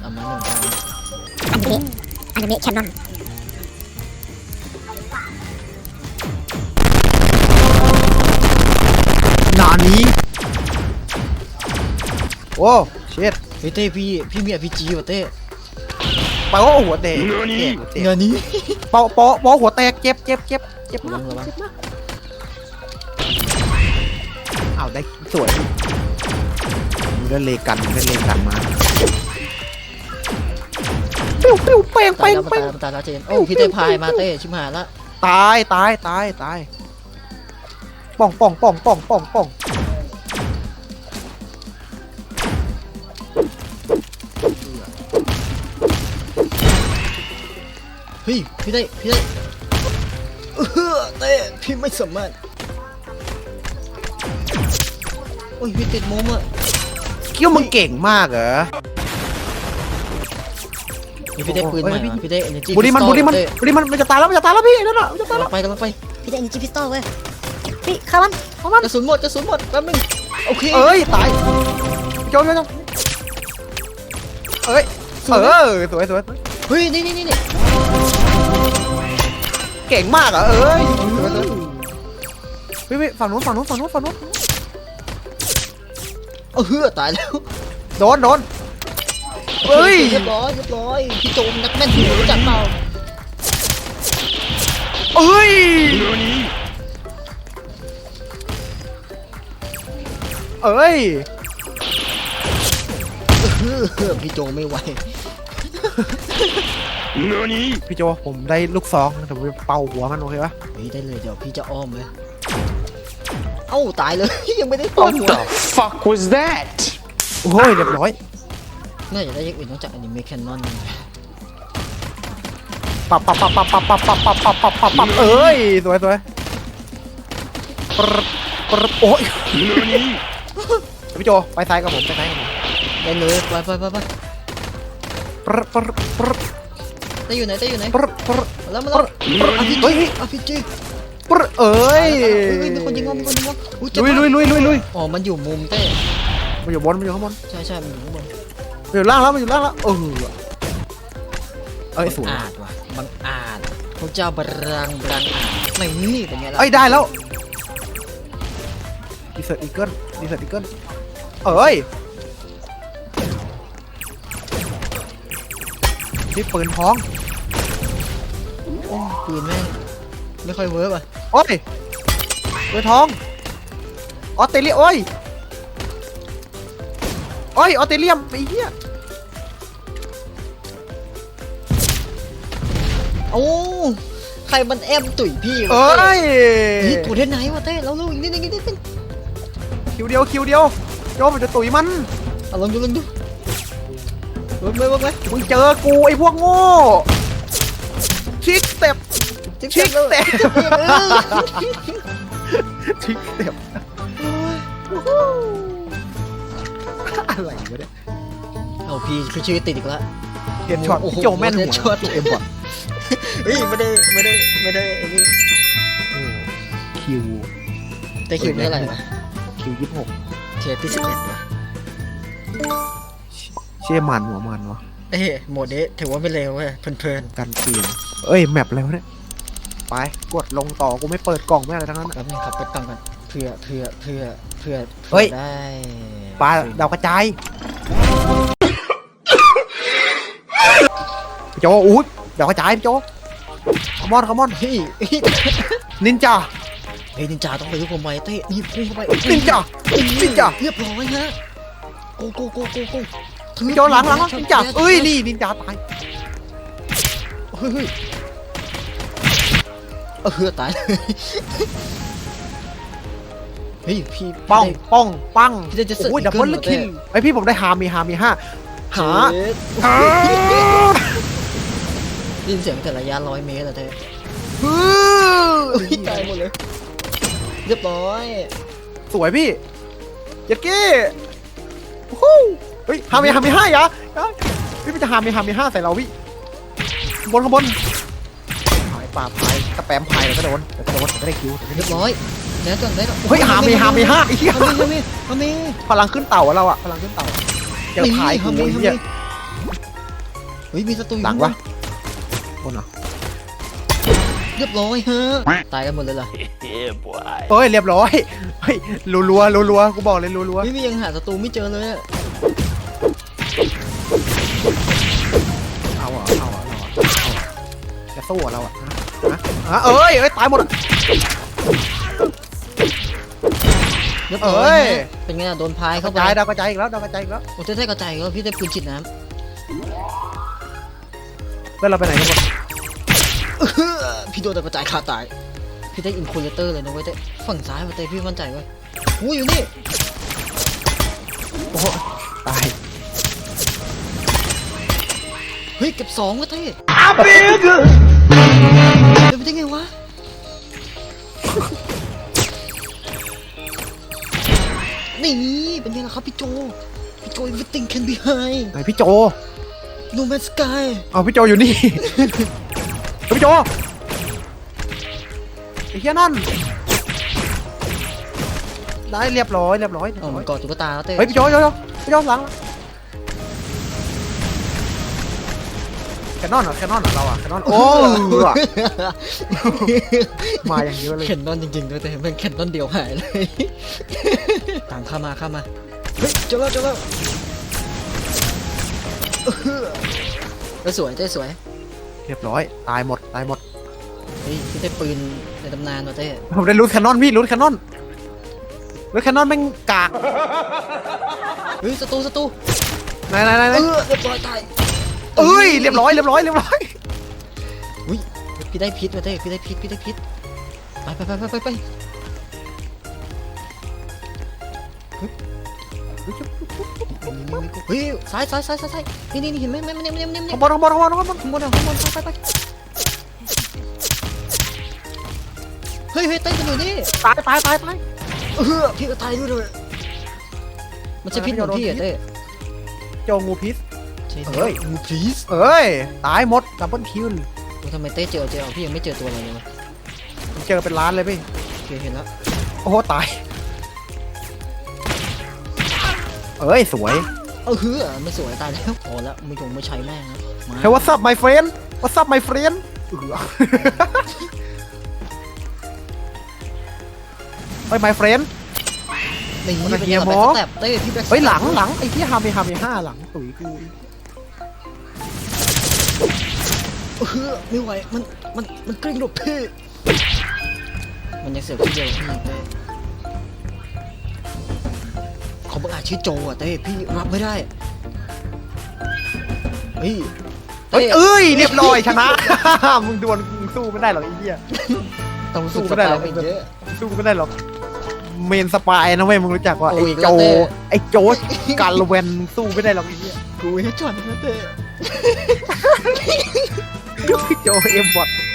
เอามาหนึ่งอันนี้อันนี้แคนนอนหนานี้โอ้เช็ดเฮ้ยเต้พี่พี่มีอพีจีว่ะเต้ไปว่าหัวแตกหัวแตกเงินนี้ปอปอปอหัวแตกเจ็บเจ็บเจ็บเจ็บระมาวักงระวังเจ็บมากอ้าวได้สวยมึงได้เลกันมึงได้เลกันมา ปิ้วปิ้วเป่งตายเป่งแล้วเป่งตายแล้วตายแล้วเจนโอ้พี่เต้พายมาเต้ชิบหายละตายตายตายตายป่องป่องป่องป่องป่องป่องเฮ้ยพี่เต้พี่เต้เออเต้พี่ไม่สามารถโอ้ยพี่ติดมุมอะคิดว่ามึงเก่งมากเหรอนี่ พี่เต้ปืนใหม่ว่ะพี่เต้เอเนจีบุรีมันบุรีมันบุรีมันมันจะตายแล้วมันจะตายแล้วพี่นั่นน่ะมันจะตายกำแล้ลัวงไปกำลังไปพี่ได้อินจิพิสตอลเว้ยพี่เข้ามันเข้ามันกระสุนหมดกระสุนหมดแป๊บนึงโอเคเอ้ยตายโจนโจนโจนเอ้ยเออสวยสวยเฮ้ยนี่นี่นี่นี่เก่งมากอะเอ้ยสวยสวยพี่พี่ฝั่งนู้นฝั่งนู้นฝั่งนู้นฝั่งนู้นเออเฮือตายแล้วโดนโดน เฮ้ยเรียบร้อยเรียบร้อยพี่โจมนักแม่นถือรู้จักเปล่าเอ้ยเอ้ยเออพี่โจไม่ไหวพี่โจผมได้ลูกซองแต่ผมจะเป่าหัวมันโอเคปะเฮ้ยได้เลยเดี๋ยวพี่จะอ้อมเลยเอ้าตายเลยยังไม่ได้ป้อม What หัว the fuck was that? โอ้ยเรียบร้อย น่าจะได้อยังอื่นนอกจากอนิเมะแคนนอนปับปับปับปับปับปับปับปับปับปับปับปับเอ้ยสวยสวยปรบปรบโอ้ยพี่โจไปซ้ายกับผมไปซ้ายกับผมได้เลยไปไปไปไปปรบปรบปรึ๊บได้อยู่ไหนได้อยู่ไหนปรบปรบแล้วมาแล้วอาพีเฮ้จียอาพีจีปรบเอ้ยมีคนยิงวะมีคนยิงวะอุ๊เจ็บลุยลุยลุยลุยลุยอ๋อมันอยู่มุมเต้มันอยู่บนมันอยู่ข้างบนใช่ใช่มันอยู่ข้างบน มันอยู่ล่างแล้วมันอยู่ล่างแล้วเออเอ้ยสวยอาจว่ะบังอาจพระเจ้าบรังบรังอาจไม่นี่เป็นไงล่ะเอ้ยได้แล้วดีเซอร์อีเกิลดีเซอร์อีเกิลเอ้ยนี่ปืนท้องโอ้ปืนแม่งไม่ค่อยเวิร์กอะโอ้ยปืนท้องออสเตรเลียโอ้ย โอ้ยออสเตรเลียมไอ้เหี้ยโอ้ใครมันแอมตุ๋ยพี่วะเอ้ยเฮ้ยตัวเด่นไหนวะเต้เราลูกอีกนิดนึงอีกนิดนึงคิวเดียวคิวเดียวโยมมันจะตุ๋ยมันเอาลองดูลองดูเวิร์กไหมเวิร์กไหมมึงเจอกูไอ้พวกโง่ชิกสเต็ปจิ๊บชิกจิ๊บสเต็ปเออชิกสเต็ปอะไรวะเนี่ยเอาพี่คือชื่อติดอีกแล้วเฮดช็อตโอ้โหพี่โจแม่นหัวเฮดช็อตเอ็มว่ะเฮ้ยไม่ได้ไม่ได้ไม่ได้ไอ้นี่โอ้คิวแต่คิวนี่อะไรวะคิวยี่สิบหกเทปที่สิบเอ็ดวะเชี่ยมันหัวมันวะเอ้ยโหมดนี้ถือว่าไม่เลวเว้ยเพลินกันเปลี่ยนเอ้ยแมปอะไรวะเนี่ยไปกดลงต่อกูไม่เปิดกล่องไม่อะไรทั้งนั้นๆแป๊บนึงครับไปตั้งกันเพื่อเพื่อเพื่อเพื่อเฮ้ยได้ ปลาดาวกระจายพี่โจอู้ดาวกระจายพี่โจคอมอนคอมอนเฮ้ยเฮ้ยนินจาเฮ้ยนินจาต้องไปด้วยความไวเต้นี่พุ่งเข้าไปนินจานินจาเรียบร้อยฮะโกโกโกโกโกถือพี่โจหลังหลังนินจาเอ้ยนี่นินจาตายเฮ้ยเฮ้ยเออตาย เลยเฮ้ยพี่ป้องได้ป้องปังพี่ได้จะเสิร์ฟโอ้ยอีดับเกิเบิลลเหรอคิเต้นไอพี่ผมได้หามีหามีห้าหาเจ็ดหาได้ยินเสียงแต่ระยะร้อยเมตรอะเต้ฮือเฮ้ยตายหมดเลยเรียบร้อย สวยพี่เจ็ดกี้โอ้โหเฮ้ยหามีหามีห้าอย่าอย่าพี่มันจะหามีหามีห้าใส่เราพี่บนข้างบนหายป่าพายกระแปมพายแล้วก็โดนแล้วก็โดนแล้วก็ได้คิวเรียบร้อย เดี๋ยวก่อนได้ก่อนเฮ้ยหามีหามีห้าไอ้เหี้ยฮามีฮามีฮามีพลังขึ้นเต่าอะเราอะพลังขึ้นเต่าเจอพายกูฮามีไอ้ฮาเหี้ยมีเฮ้ยมีศัตรูอยู่หลังวะบนเหรอเรียบร้อยฮะตายกันหมดเลยเหรอเอ้ยเรียบร้อยเฮ้ยรัวรัวรัวรัวๆกูบอกเลยรัวรัวพี่พี่ยังหาศัตรูไม่เจอเลยอะๆเอาเหรอเอาเหรอเอาเหรอเอาเหรอจะสู้เหรอเราอะฮะฮะเอ้ยเอ้ยตายหมดอะ เรียบร้อยเอ้ยฮะเป็นไงล่ะโดนพายกเข้าระไปจายดาวกระจายอีกแล้วดาวกระจายอีกแล้วโอ้เต้ได้กระจายแล้วพี่ได้ปืนฉีดน้เพื่อนเราไปไหนกันหมดำพี่โดนแต่กระจายขาตาย พี่ได้อินคูลเลเตอร์เลยนะเว้ยเต้ฝั่งซ้ายมาเต้พี่มั่นใจเว้ยโอ้ยอยู่นี่โอ้โหตายเฮ้ยเก็บสองวะเต้อาเบกเดินไปได้ไงวะ นี่เป็นไงล่ะครับพี่โจ พี่โจ everything can be high ไหนพี่โจ no man's sky เอาพี่โจอยู่นี่เฮ้ยพี่โจไอ้เหี้ยนั่น ได้เรียบร้อยเรียบร้อยเรียบเอ๋อร้มัอยนกอดตุ๊กตาแล้วเต้เฮ้ยพี่โจโจโจพี่โจหลัง แคนนอนเหรอแคนนอนเหรอเราอะแคนนอนโอ้อะมาอย่างเยอะเลยเข็นนอนจริงๆด้วยแต่เป็นเข็นนอนเดียวหายเลยตามเข้ามาเข้ามาเฮ้ยเจอแล้วเจอแล้วเฮ้ยสวยเต้สวยเรียบร้อยตายหมดตายหมดเฮ้ยพี่ได้ปืนในตำนานว่ะเต้ผมได้รูทแคนนอนพี่รูทแคนนอนรูทแคนนอนแม่งกากเฮ้ยศัตรูศัตรูไหนไหนไหนไหนเออเรียบร้อยตาย เอ้ยเรียบร้อยเรียบร้อยเรียบร้อยอุ้ยพี่ได้พิษว่ะเต้พี่ได้พิษพี่ได้พิษไปไปไปไปไปไปเฮ้ยซ้ายซ้ายซ้ายซ้ายซ้ายนี่นี่นี่เห็นไหมไม่ไม่ไม่ไม่ไม่ไม่ข้างบนข้างบนข้างบนข้างบนข้างบนอะข้างบนไปไปไปเฮ้ยเฮ้ยเต้นกันอยู่นี่ตายตายตายตายเออพี่ก็ตายด้วยเลยมันใช่พิษเหมือนพี่เหรอเต้โจงูพิษ ใช่เฮ้ยงูพีสเอ้ย ตายหมดดับเบิลคิวทำไมเต้เจอเจอพี่ยังไม่เจอตัวอะไรเลยวะเจอเป็นล้านเลยพี่โอเคเห็นแล้วโอ้โหตาย เอ้ย สวยเออเฮ้อไม่สวยตายแล้วพอแล้วไม่ยงไม่ใช้แม่งนะมาเฮ้ย what's up my friend what's up my friend เออเฮ้ย my friend นี่มันเป็นเฮียังยไงหมอแบ็คสเต็ปเต้พี่แบ็คสต็ปเฮ้ย หลังหลังไอ้ที่ฮามีฮามีห้าหลังตุ๋ยกู เออไม่ไหว มัน มัน มันกลิ้งหลบพี่ มันยังเสือกพี่เดียวพี่เต้เขาบอกอาจชื่อโจอะเต้พี่รับไม่ได้เฮ้ยเฮ้ยเต้เอ้ยเรียบร้อยชนะ มึงดวลมึงสู้ไม่ได้หรอกไอ้เหี้ย ต้องสู้สู้ไม่สได้ไตหรอกล์ไปเยอะ สู้ไม่ได้หรอก เมนสปายนะเว้ยมึงรู้จักว่าโอ้ไอ้ยโจแล้วแต่ไอ้โจการลเวนสู้ไม่ได้หรอกไอ้เหี้ยกูให้ช็อตนะเต้ โจเอ็มบอท